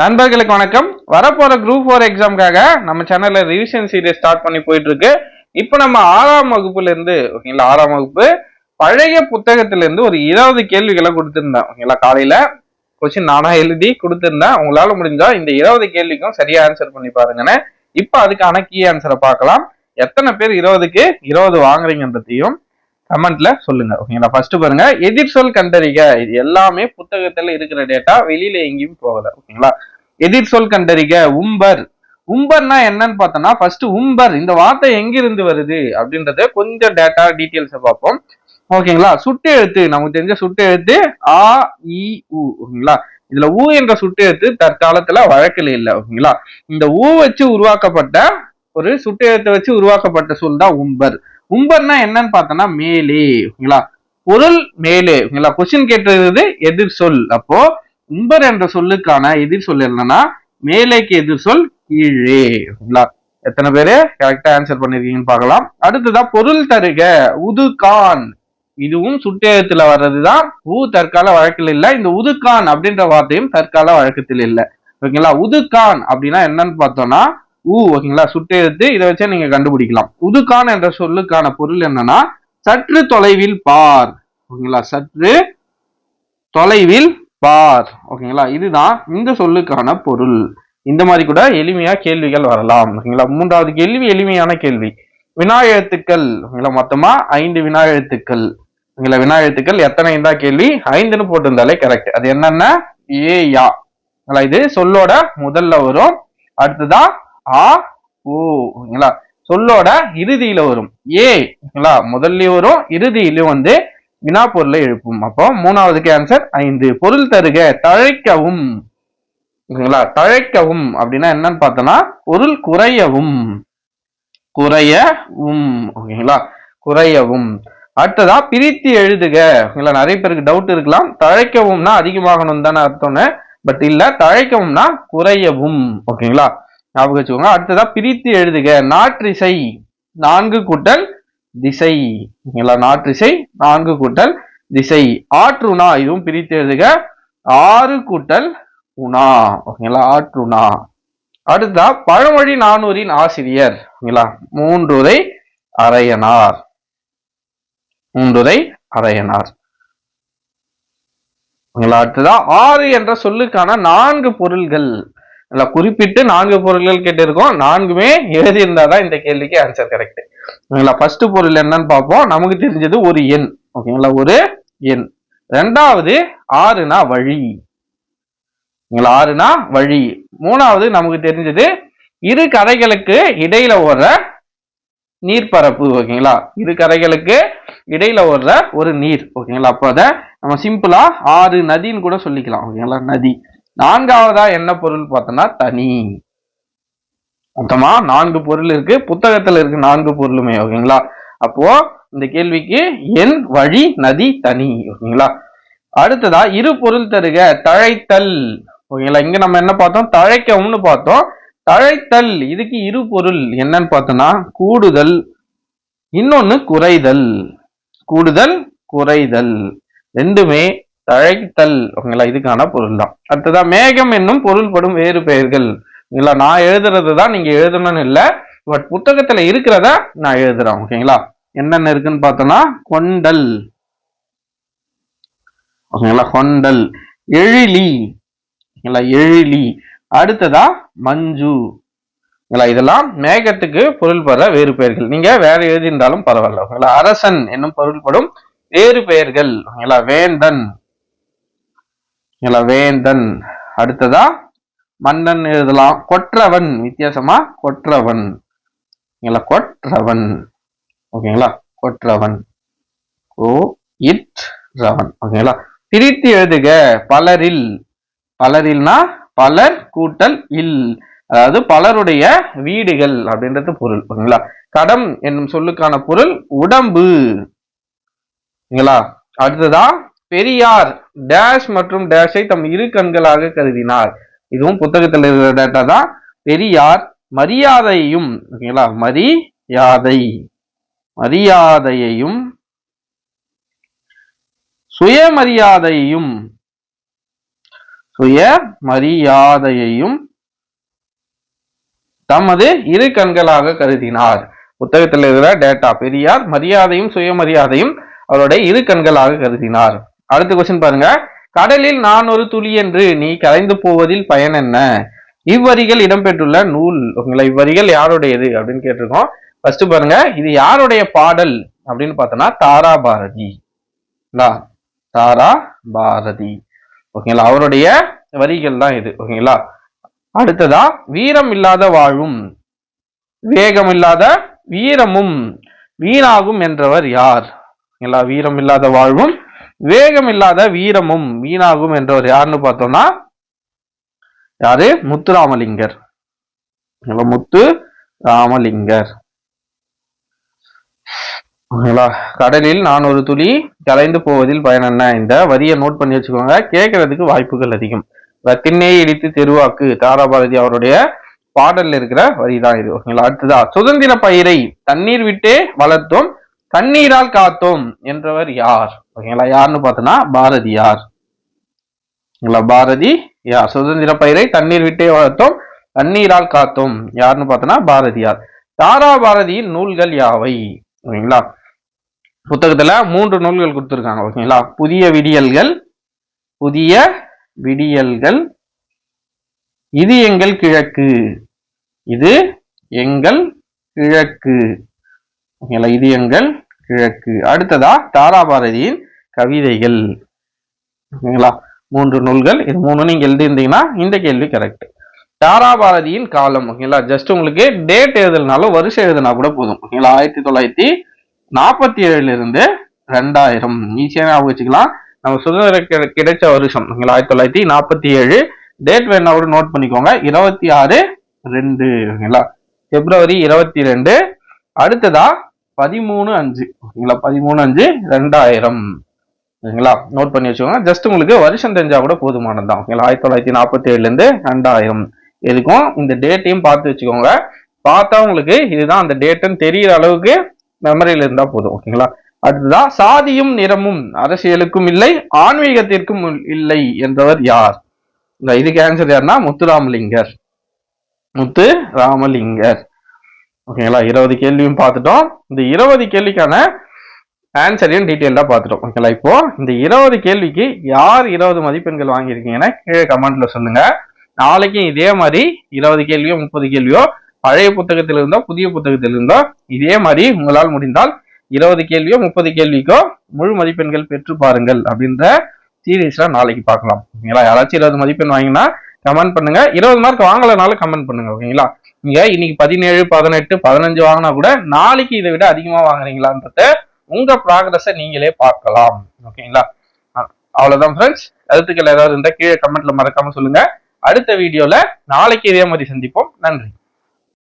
நண்பர்களுக்கு வணக்கம். வரப்போற குரூப் ஃபோர் எக்ஸாமுக்காக நம்ம சேனல்ல ரிவிஷன் சீரியஸ் ஸ்டார்ட் பண்ணி போயிட்டு இருக்கு இப்போ நம்ம ஆறாம் வகுப்புல இருந்து ஓகேங்களா ஆறாம் வகுப்பு பழைய புத்தகத்துல இருந்து ஒரு இருபது கேள்விகளை கொடுத்திருந்தேன் ஓகேங்களா காலையில. கொஸ்டின் நானா எழுதி கொடுத்திருந்தேன். உங்களால முடிஞ்சா இந்த இருபது கேள்விக்கும் சரியா ஆன்சர் பண்ணி பாருங்கன்னு. இப்போ அதுக்கான கீ ஆன்சரை பார்க்கலாம். எத்தனை பேர் இருபதுக்கு இருபது வாங்குறீங்கன்றதையும் கமெண்ட்ல சொல்லுங்க ஓகேங்களா ஃபர்ஸ்ட் பாருங்க எதிர் சொல் கண்டறிக. இது எல்லாமே புத்தகத்துல இருக்கிற டேட்டா வெளியில எங்கேயும் போகல ஓகேங்களா எதிர் சொல் கண்டறிக உம்பர். உம்பர்னா என்னன்னு பார்த்தோம்னா ஃபர்ஸ்ட் உம்பர் இந்த வார்த்தை எங்கிருந்து வருது? அப்படின்றத கொஞ்சம் டேட்டா டீட்டெயில்ஸை பார்ப்போம். ஓகேங்களா சுட்டு எழுத்து நமக்கு தெரிஞ்ச சுட்டு எழுத்து ஆ இ உ ஓகேங்களா இதுல ஊ என்ற சுட்டு எழுத்து தற்காலத்துல வழக்கில் இல்லை ஓகேங்களா இந்த ஊ வச்சு உருவாக்கப்பட்ட ஒரு சுட்டு எழுத்தை வச்சு உருவாக்கப்பட்ட சொல் தான் உம்பர். உம்பர்னா என்னன்னு பார்த்தோம்னா மேலே ஓகேங்களா? பொருள் மேலே ஓகேங்களா? கொஸ்டின் கேட்டது எதிர் சொல். அப்போ உம்பர் என்ற சொல்லுக்கான எதிர் சொல் என்னன்னா மேலேக்கு எதிர் சொல் கீழே ஓகேங்களா? எத்தனை பேரு? கரெக்டா ஆன்சர் பண்ணிருக்கீங்கன்னு பார்க்கலாம். அடுத்ததா பொருள் தருக உதுகான். இதுவும் சுட்டெழுத்துல வர்றதுதான். ஊ தற்கால வழக்கில் இல்ல. இந்த உதுகான் அப்படின்ற வார்த்தையும் தற்கால வழக்கத்தில் இல்ல. ஓகேங்களா? உதுகான் அப்படின்னா என்னன்னு பார்த்தோம்னா ஊ ஓகேங்களா? சுட்டெழுத்து இதை வச்சே நீங்க கண்டுபிடிக்கலாம். உதுக்கான் என்ற சொல்லுக்கான பொருள் என்னன்னா சற்று தொலைவில் பார். ஓகேங்களா? சற்று தொலைவில் பார். ஓகேங்களா? இதுதான் இந்த சொல்லுக்கான பொருள். இந்த மாதிரி கூட எளிமையா கேள்விகள் வரலாம். ஓகேங்களா? மூன்றாவது கேள்வி எளிமையான கேள்வி. வினா எழுத்துக்கள். ஓகேங்களா? மொத்தமா ஐந்து வினா எழுத்துக்கள். ஓகேங்களா? வினா எழுத்துக்கள் எத்தனை இருந்தா கேள்வி? ஐந்துன்னு போட்டிருந்தாலே கரெக்ட் அது என்னென்ன ஏ யா. இது சொல்லோட முதல்ல வரும். அடுத்ததா ஆ ஓ ஓகேங்களா சொல்லோட இறுதியில வரும். ஏங்களா முதல்லயும் வரும் இறுதியிலும் வந்து வினா பொருளை எழுப்பும். அப்போ மூணாவதுக்கு ஆன்சர் ஐந்து. பொருள் தருக தழைக்கவும். ஓகேங்களா தழைக்கவும். அப்படின்னா என்னன்னு பார்த்தோம்னா பொருள் குறையவும். குறையவும். ஓகேங்களா? குறையவும். அடுத்ததா பிரித்து எழுதுக. ஓகேங்களா நிறைய பேருக்கு டவுட் இருக்கலாம். தழைக்கவும்னா அதிகமாகணும் தானே அர்த்தம்னு. பட் இல்ல தழைக்கவும்னா குறையவும். ஓகேங்களா? ஞாபகம் வச்சுக்கோங்க. அடுத்ததா பிரித்து எழுதுக. நாற்றிசை நான்கு கூட்டல் திசை. ஓகேங்களா நாற்றிசை நான்கு கூட்டல் திசை. ஆற்றுணா இதுவும் பிரித்து எழுதுக. ஆறு கூட்டல் உணா. ஓகேங்களா? ஆற்றுணா. அடுத்ததா பழமொழி நானூரின் ஆசிரியர். ஓகேங்களா? மூன்றுரை அரையனார். மூன்றுரை அரையனார். ஓகேங்களா? அடுத்ததா ஆறு என்ற சொல்லுக்கான நான்கு பொருள்கள். நல்லா குறிப்பிட்டு நான்கு பொருள்கள் கேட்டிருக்கோம். நான்குமே எழுதியிருந்தாதான் இந்த கேள்விக்கு ஆன்சர் கரெக்ட் ஓகேங்களா? ஃபர்ஸ்ட் பொருள் என்னன்னு பார்ப்போம். நமக்கு தெரிஞ்சது ஒரு எண். ஓகேங்களா? ஒரு எண். ரெண்டாவது ஆறுனா வழி. ஓகேங்களா? ஆறுனா வழி. மூணாவது நமக்கு தெரிஞ்சது இரு கரைகளுக்கு இடையில ஓடுற நீர்ப்பரப்பு. ஓகேங்களா? இரு கரைகளுக்கு இடையில ஓடுற ஒரு நீர். ஓகேங்களா? அப்போ அதை நம்ம சிம்பிளா ஆறு நதின்னு கூட சொல்லிக்கலாம். ஓகேங்களா? நதி. நான்காவதா என்ன பொருள் பார்த்தோம்னா தனி. மொத்தமா நான்கு பொருள் இருக்கு. புத்தகத்துல இருக்கு நான்கு பொருளுமே ஓகேங்களா? அப்போ இந்த கேள்விக்கு எண் வழி நதி தனி ஓகேங்களா? அடுத்ததா இரு பொருள் தருக தழைத்தல். ஓகேங்களா? இங்க நம்ம என்ன பார்த்தோம்? தழைக்கவும்னு பார்த்தோம். தழைத்தல் இதுக்கு இரு பொருள். என்னன்னு பார்த்தோம்னா கூடுதல். இன்னொன்னு குறைதல். கூடுதல் குறைதல். ரெண்டுமே தழைத்தல் ஓகேங்களா? இதுக்கான பொருள் தான் அடுத்ததான் மேகம் என்னும் பொருள்படும் வேறு பெயர்கள். ஓகேங்களா? நான் எழுதுறது தான் நீங்க எழுதணும்னு இல்லை பட் புத்தகத்துல இருக்கிறத நான் எழுதுறேன் ஓகேங்களா? என்னென்ன இருக்குன்னு பார்த்தோம்னா கொண்டல். ஓகேங்களா? கொண்டல். எழிலி. ஓகேங்களா? எழிலி. அடுத்ததா மஞ்சு. ஓகேங்களா? இதெல்லாம் மேகத்துக்கு பொருள் பெற வேறு பெயர்கள். நீங்க வேற எழுதியிருந்தாலும் பரவாயில்ல ஓகேங்களா? அரசன் என்னும் பொருள்படும் வேறு பெயர்கள் ஓகேங்களா? வேந்தன். வேந்தன். அடுத்ததா மன்னன் எழுதலாம் கொற்றவன். வித்தியாசமா கொற்றவன். ஓகேங்களா கொற்றவன். ஓகேங்களா கொற்றவன். ஓ இட் ரவன் ஓகேங்களா பிரித்து எழுதுக பலரில். பலரில்னா பலர் கூட்டல் இல். அதாவது பலருடைய வீடுகள் அப்படின்றது பொருள். ஓகேங்களா கடம் என்னும் சொல்லுக்கான பொருள் உடம்பு. ஓகேங்களா அடுத்ததான் பெரியார் டேஷ் மற்றும் டேஷை தம் இரு கண்களாக கருதினார். இதுவும் புத்தகத்தில் இருக்கிற டேட்டா தான். பெரியார் மரியாதையும் ஓகேங்களா? மரியாதை. மரியாதையையும் சுயமரியாதையையும் சுய மரியாதையையும் தமது இரு கண்களாக கருதினார். புத்தகத்தில் இருக்கிற டேட்டா பெரியார் மரியாதையும் சுயமரியாதையும் அவருடைய இரு கண்களாக கருதினார். அடுத்த கொஸ்டின் பாருங்க. கடலில் நான் ஒரு துளி என்று நீ கரைந்து போவதில் பயன் என்ன? இவ்வரிகள் இடம்பெற்றுள்ள நூல். உங்களை இவ்வரிகள் யாருடையது? அப்படின்னு கேட்டிருக்கோம். ஃபர்ஸ்ட் பாருங்க. இது யாருடைய பாடல்? அப்படின்னு பார்த்தோம்னா தாரா பாரதி. தாரா பாரதி. ஓகேங்களா? அவருடைய வரிகள் தான் இது. ஓகேங்களா? அடுத்ததா வீரம் இல்லாத வாழும். வேகம் இல்லாத வீரமும். வீணாகும் என்றவர் யார்? ஓகேங்களா? வீரம் இல்லாத வாழ்வும் வேகம் இல்லாத வீரமும் வீணாகும் என்றவர் யாருன்னு பார்த்தோம்னா யாரு? முத்துராமலிங்கர். முத்து ராமலிங்கர். ஓகேங்களா? கடலில் நான் ஒரு துளி கலைந்து போவதில் பயன் என்ன? இந்த வரியை நோட் பண்ணி வச்சுக்கோங்க. கேட்கறதுக்கு வாய்ப்புகள் அதிகம். திண்ணையை இடித்து தெருவாக்கு. தாராபாரதி அவருடைய பாடல்ல இருக்கிற வரி தான் இது. ஓகேங்களா? அடுத்ததா சுதந்திர பயிரை தண்ணீர் விட்டே வளர்த்தோம் தண்ணீரால் காத்தோம் என்றவர் யார்? ஓகேங்களா? யாருன்னு பார்த்தோன்னா பாரதியார் ஓகேங்களா? பாரதி யார்? சுதந்திர பயிரை தண்ணீர் விட்டே வளர்த்தோம் தண்ணீரால் காத்தோம். யாருன்னு பார்த்தோன்னா பாரதியார் தாரா பாரதியின் நூல்கள் யாவை? ஓகேங்களா? புத்தகத்துல மூன்று நூல்கள் கொடுத்துருக்காங்க ஓகேங்களா? புதிய விடியல்கள் புதிய விடியல்கள் இது எங்கள் கிழக்கு. இது எங்கள் கிழக்கு. ஓகேங்களா? இது எங்கள் கிழக்கு. அடுத்ததா தாராபாரதியின் கவிதைகள். ஓகேங்களா? மூன்று நூல்கள். இது மூணு நீங்க எழுதியிருந்தீங்கன்னா இந்த கேள்வி கரெக்ட் தாராபாரதியின் காலம். ஓகேங்களா? ஜஸ்ட் உங்களுக்கு டேட் எழுதுனாலும் வருஷம் எழுதுனா கூட போதும். ஓகேங்களா? ஆயிரத்தி தொள்ளாயிரத்தி நாற்பத்தி ஏழுல இருந்து ரெண்டாயிரம் ஈஸியாக ஞாபகம் வச்சுக்கலாம். நம்ம சுதந்திரம் கிடைச்ச வருஷம். ஓகேங்களா? ஆயிரத்தி தொள்ளாயிரத்தி நாற்பத்தி ஏழு டேட் வேணா கூட நோட் பண்ணிக்கோங்க. இருபத்தி ஆறு ரெண்டு. ஓகேங்களா? பிப்ரவரி இருபத்தி ரெண்டு. அடுத்ததா பதிமூணு அஞ்சு. ஓகேங்களா? பதிமூணு அஞ்சு ரெண்டாயிரம். ஓகேங்களா? நோட் பண்ணி வச்சுக்கோங்க. ஜஸ்ட் உங்களுக்கு வருஷம் தெரிஞ்சா கூட போதுமானது தான் ஓகேங்களா? ஆயிரத்தி தொள்ளாயிரத்தி நாற்பத்தி ஏழுலேருந்து ரெண்டாயிரம். எதுக்கும்? இந்த டேட்டையும் பார்த்து வச்சுக்கோங்க. பார்த்தா உங்களுக்கு இதுதான் அந்த டேட்டுன்னு தெரியிற அளவுக்கு மெமரியில் இருந்தால் போதும். ஓகேங்களா? அதுதான் சாதியும் நிறமும் அரசியலுக்கும் இல்லை ஆன்மீகத்திற்கும் இல்லை என்றவர் யார்? இந்த இதுக்கு ஆன்சர் யாருன்னா முத்துராமலிங்கர். முத்து ராமலிங்கர் ஓகேங்களா இருபது கேள்வியும் பார்த்துட்டோம். இந்த இருபது கேள்விக்கான ஆன்சரையும் டீட்டெயிலாக பார்த்துட்டோம். ஓகேங்களா இப்போ இந்த இருபது கேள்விக்கு யார் இருபது மதிப்பெண்கள் வாங்கியிருக்கீங்கன்னா கீழே கமெண்ட்ல சொல்லுங்க. நாளைக்கும் இதே மாதிரி இருபது கேள்வியோ முப்பது கேள்வியோ பழைய புத்தகத்தில் இருந்தோ புதிய புத்தகத்தில் இருந்தோ இதே மாதிரி உங்களால் முடிந்தால் இருபது கேள்வியோ முப்பது கேள்விக்கோ முழு மதிப்பெண்கள் பெற்று பாருங்கள் அப்படின்ற சீரீஸ்ல நாளைக்கு பார்க்கலாம். ஓகேங்களா யாராச்சும் இருபது மதிப்பெண் வாங்கினா கமெண்ட் பண்ணுங்க. இருபது மார்க் வாங்கலனாலும் கமெண்ட் பண்ணுங்க. ஓகேங்களா நீங்க இன்னைக்கு பதினேழு பதினெட்டு பதினஞ்சு வாங்கினா கூட நாளைக்கு இதை விட அதிகமா வாங்குறீங்களான்றத உங்க ப்ராக்ரஸை நீங்களே பார்க்கலாம். ஓகேங்களா? அவ்வளவுதான் ஃப்ரெண்ட்ஸ் கருத்துக்கள் ஏதாவது இருந்தால் கீழே கமெண்ட்ல மறக்காம சொல்லுங்க. அடுத்த வீடியோல நாளைக்கு இதே மாதிரி சந்திப்போம். நன்றி.